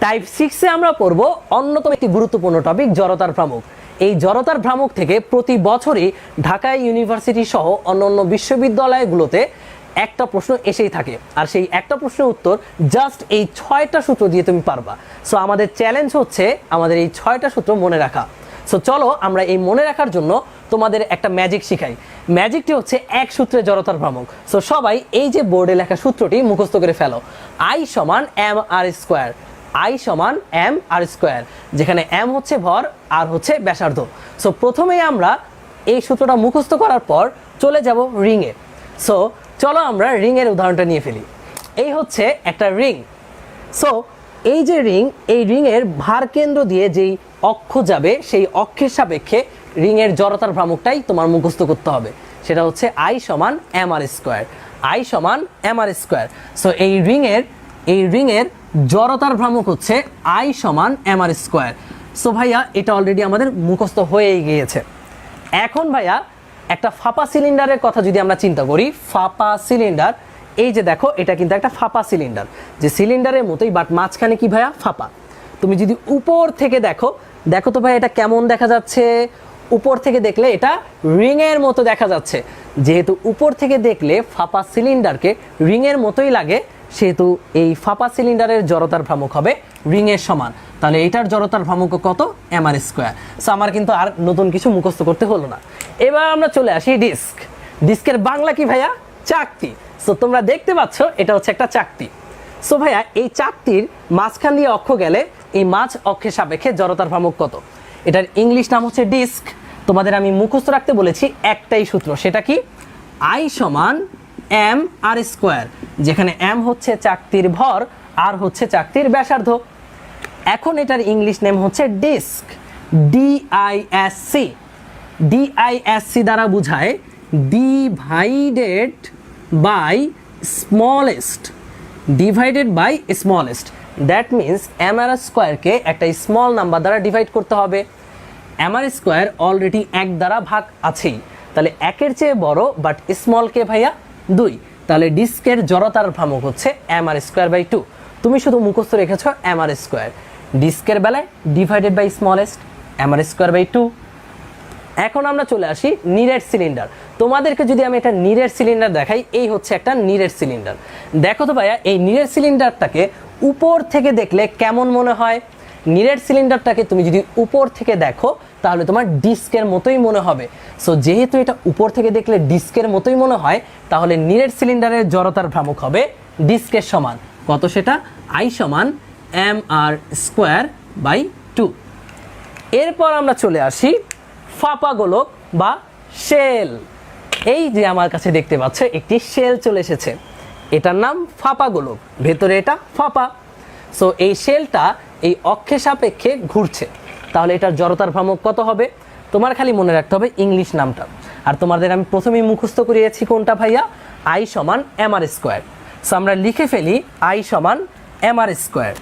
Type সিক্সে আমরা পড়ব অন্যতম একটি গুরুত্বপূর্ণ টপিক জড়তার ভ্রামক। এই জড়তার ভ্রামক থেকে প্রতি বছরই ঢাকা ইউনিভার্সিটি সহ অন্যান্য বিশ্ববিদ্যালয়গুলোতে একটা প্রশ্ন এসেই থাকে। আর সেই একটা প্রশ্নের উত্তর জাস্ট এই ছয়টা সূত্র দিয়ে তুমি পারবা। সো আমাদের চ্যালেঞ্জ হচ্ছে আমাদের এই ছয়টা সূত্র মনে রাখা। সো চলো আমরা এই মনে রাখার জন্য তোমাদের একটা ম্যাজিক শিখাই। ম্যাজিকটি হচ্ছে এক সূত্রে জড়তার ভ্রামক। সো সবাই এই যে বোর্ডে লেখা সূত্রটি মুখস্থ করে ফেলো। আই সমান এম আর স্কোয়ার আই সমান এম আর স্কোয়ার, যেখানে এম হচ্ছে ভর আর হচ্ছে ব্যাসার্ধ। সো প্রথমেই আমরা এই সূত্রটা মুখস্থ করার পর চলে যাব রিংয়ে। সো চলো আমরা রিংয়ের উদাহরণটা নিয়ে ফেলি। এই হচ্ছে একটা রিং। সো এই যে রিং, এই রিংয়ের ভার কেন্দ্র দিয়ে যেই অক্ষ যাবে, সেই অক্ষের সাপেক্ষে রিংয়ের জড়তার ভ্রামকটাই তোমার মুখস্থ করতে হবে। সেটা হচ্ছে আই সমান এম আর স্কোয়ার। আই সমান এম আর স্কোয়ার। সো এই রিংয়ের এই রিংয়ের জড়তার ভ্রামক হচ্ছে আই সমান এম আর স্কোয়ার। সো ভাইয়া, এটা অলরেডি আমাদের মুখস্থ হয়েই গিয়েছে। এখন, ভাইয়া, একটা ফাঁপা সিলিন্ডারের কথা যদি আমরা চিন্তা করি, ফাঁপা সিলিন্ডার, এই যে দেখো, এটা কিন্তু একটা ফাঁপা সিলিন্ডার। যে সিলিন্ডারের মতোই বাট মাঝখানে কি, ভাইয়া? ফাঁপা। তুমি যদি উপর থেকে দেখো দেখো তো ভাই এটা কেমন দেখা যাচ্ছে? উপর থেকে দেখলে এটা রিংয়ের মতো দেখা যাচ্ছে। যেহেতু উপর থেকে দেখলে ফাঁপা সিলিন্ডারকে রিংয়ের মতোই লাগে সেহেতু এই ফাঁপা সিলিন্ডারের জড়তার ভ্রামক হবে রিংয়ের সমান। তাহলে এটার জড়তার ভ্রামক কত? এম আর স্কোয়ার সো আমার কিন্তু আর নতুন কিছু মুখস্থ করতে হলো না। এবার আমরা চলে আসি ডিস্ক। ডিস্কের বাংলা কি ভাইয়া? চাকতি। সো তোমরা দেখতে পাচ্ছ, এটা হচ্ছে একটা চাকতি। সো ভাইয়া, এই চাকতির মাঝখান দিয়ে অক্ষ গেলে এই মাঝ অক্ষের সাপেক্ষে জড়তার ভ্রামক কত? এটার ইংলিশ নাম হচ্ছে ডিস্ক। তোমাদের আমি মুখস্থ রাখতে বলেছি একটাই সূত্র, সেটা কি? আই সমান এম আর স্কোয়ার, যেখানে এম হচ্ছে চাকতির ভর, আর হচ্ছে চাকতির ব্যাসার্ধ। এখন এটার ইংলিশ নেম হচ্ছে disc D I S C D I S C দ্বারা বোঝায় divided by smallest divided by smallest that means M R স্কোয়ারকে একটা স্মল নাম্বার দ্বারা ডিভাইড করতে হবে। এম আর স্কোয়ার অলরেডি এক দ্বারা ভাগ আছেই। তাহলে একের চেয়ে বড় বাট স্মলকে ভাইয়া? দুই, তাহলে ডিস্কের জড়তার ভ্রামক হচ্ছে M R square by two. তুমি শুধু মুখস্থ রেখেছ এম আর স্কোয়ার। ডিস্কের বেলায় divided by smallest M R square by two. এখন আমরা চলে আসি নিরেট সিলিন্ডার। তোমাদেরকে যদি আমি একটা নিরেট সিলিন্ডার দেখাই, এই হচ্ছে একটা নিরেট সিলিন্ডার। দেখো তো ভাইয়া, এই নিরেট সিলিন্ডারটাকে উপর থেকে দেখলে কেমন মনে হয়? নিরেট সিলিন্ডারটাকে তুমি যদি উপর থেকে দেখো, তাহলে তোমার ডিস্কের মতোই মনে হবে। সো যেহেতু এটা উপর থেকে দেখলে ডিস্কের মতোই মনে হয়, তাহলে নিরেট সিলিন্ডারের জড়তার ভ্রামক হবে ডিস্কের সমান। কত সেটা? আই সমান M R square by two এরপর আমরা চলে আসি ফাপা গোলক বা শেল। এই যে আমার কাছে দেখতে পাচ্ছ, একটি শেল চলে এসেছে। এটার নাম ফাঁপা গোলক ভেতরে এটা ফাঁপা। সো এই শেলটা এই অক্ষে সাপেক্ষে ঘুরছে। তাহলে এটার জড়তার ভ্রামক কত হবে? তোমার খালি মনে রাখতে হবে ইংলিশ নামটা। আর তোমাদের আমি প্রথমেই মুখস্থ করিয়েছি কোনটা ভাইয়া? আই সমান এম আর স্কোয়ার। সো আমরা লিখে ফেলি আই সমান এম আর স্কোয়ার।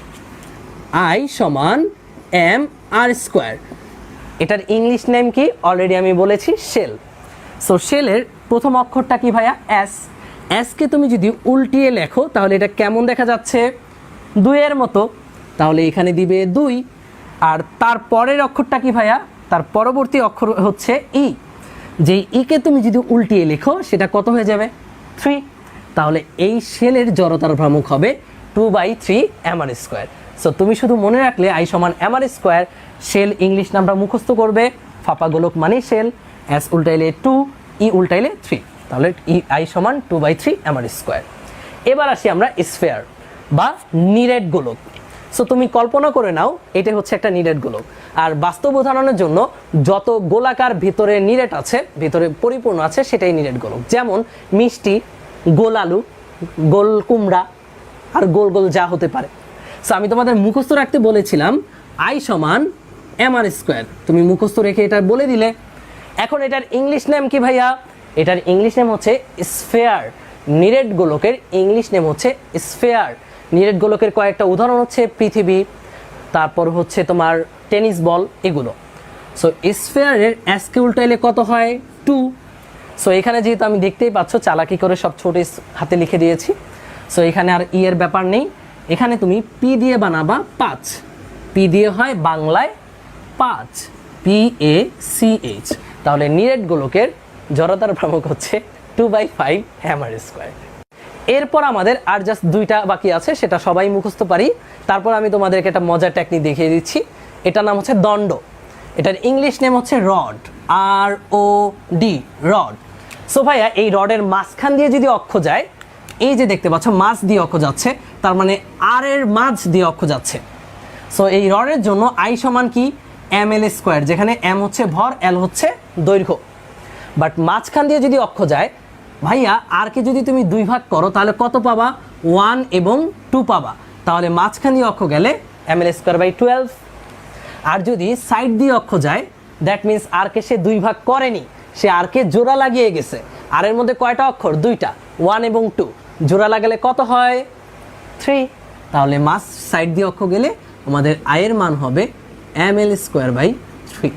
আই সমান এম আর স্কোয়ার। এটার ইংলিশ নেম কি? অলরেডি আমি বলেছি শেল। সো শেলের প্রথম অক্ষরটা কি ভাইয়া? এস এসকে তুমি যদি উল্টিয়ে লেখো, তাহলে এটা কেমন দেখা যাচ্ছে? দুইয়ের মতো, তাহলে এখানে দিবে দুই। আর তার পরের অক্ষরটা কি ভাইয়া? তার পরবর্তী অক্ষর হচ্ছে ই। যেই ইকে তুমি যদি উল্টিয়ে লেখো, সেটা কত হয়ে যাবে? থ্রি তাহলে এই শেলের জড়তার ভ্রামক হবে two by three M R square so তুমি শুধু মনে রাখলে আই সমান এমআর স্কোয়ার শেল ইংলিশ নামটা মুখস্থ করবে, ফাপা গোলক মানে শেল এস উল্টাইলে টু ই উল্টাইলে থ্রি তাহলে ই আই সমান two by three M R square এবার আসি আমরা স্ফেয়ার বা নিরেট গোলক। সো তুমি কল্পনা করে নাও এটা হচ্ছে একটা নিরেট গোলক। আর বাস্তব উদাহরণের জন্য যত গোলাকার ভিতরে নিরেট আছে, ভিতরে পরিপূর্ণ আছে, সেটাই নিরেট গোলক। যেমন মিষ্টি, গোল আলু, গোল কুমড়া, আর গোল গোল যা হতে পারে। সো আমি তোমাদের মুখস্থ রাখতে বলেছিলাম আই সমান এম আর স্কোয়ার তুমি মুখস্থ রেখে এটা বলে দিলে। এখন এটার ইংলিশ নেম কি ভাইয়া? এটার ইংলিশ নেম হচ্ছে স্ফেয়ার নিরেট গোলকের ইংলিশ নেম হচ্ছে স্ফেয়ার নিরেট গোলকের কয়েকটা উদাহরণ হচ্ছে পৃথিবী, তারপর হচ্ছে তোমার টেনিস বল, এগুলো। সো স্পেয়ারের অ্যাসকে উল্টাইলে কত হয়? টু সো এখানে যেহেতু আমি দেখতেই পাচ্ছ, চালাকি করে সব ছোট হাতে লিখে দিয়েছি। সো এখানে আর ই এর ব্যাপার নেই। এখানে তুমি পি দিয়ে বানাবা পাঁচ। পি দিয়ে হয় বাংলায় পাঁচ। পি এ সি এইচ তাহলে নিরেট গোলকের জড়তার ভ্রামক হচ্ছে two by five M R square এরপর আমাদের আর জাস্ট দুইটা বাকি আছে, সেটা সবাই মুখস্থ পারি। তারপর আমি তোমাদেরকে একটা মজার টেকনিক দেখিয়ে দিচ্ছি। এটার নাম হচ্ছে দণ্ড। এটার ইংলিশ নেম হচ্ছে rod R O D rod so ভাইয়া, এই রডের মাঝখান দিয়ে যদি অক্ষ যায়, এই যে দেখতে পাচ্ছ মাছ দিয়ে অক্ষ যাচ্ছে, তার মানে আর এর মাঝ দিয়ে অক্ষ যাচ্ছে। সো এই রডের জন্য আই সমান কি? এম এল স্কোয়ার যেখানে এম হচ্ছে ভর এল হচ্ছে দৈর্ঘ্য। বাট মাঝখান দিয়ে যদি অক্ষ যায় ভাইয়া, আর কে যদি তুমি দুই ভাগ করো, তাহলে কত পাবা? ওয়ান এবং টু পাবা। তাহলে মাঝখান অক্ষ গেলে M L square by twelve. আর যদি সাইড দিয়ে অক্ষ যায় দ্যাট মিন্স আর কে সে দুই ভাগ করেনি, সে আর কে জোড়া লাগিয়ে গেছে। আর এর মধ্যে কয়টা অক্ষর? দুইটা। ওয়ান এবং টু। জোড়া লাগালে কত হয়? থ্রি। তাহলে মাস সাইড দিয়ে অক্ষ গেলে আমাদের আয়ের মান হবে M L square by three.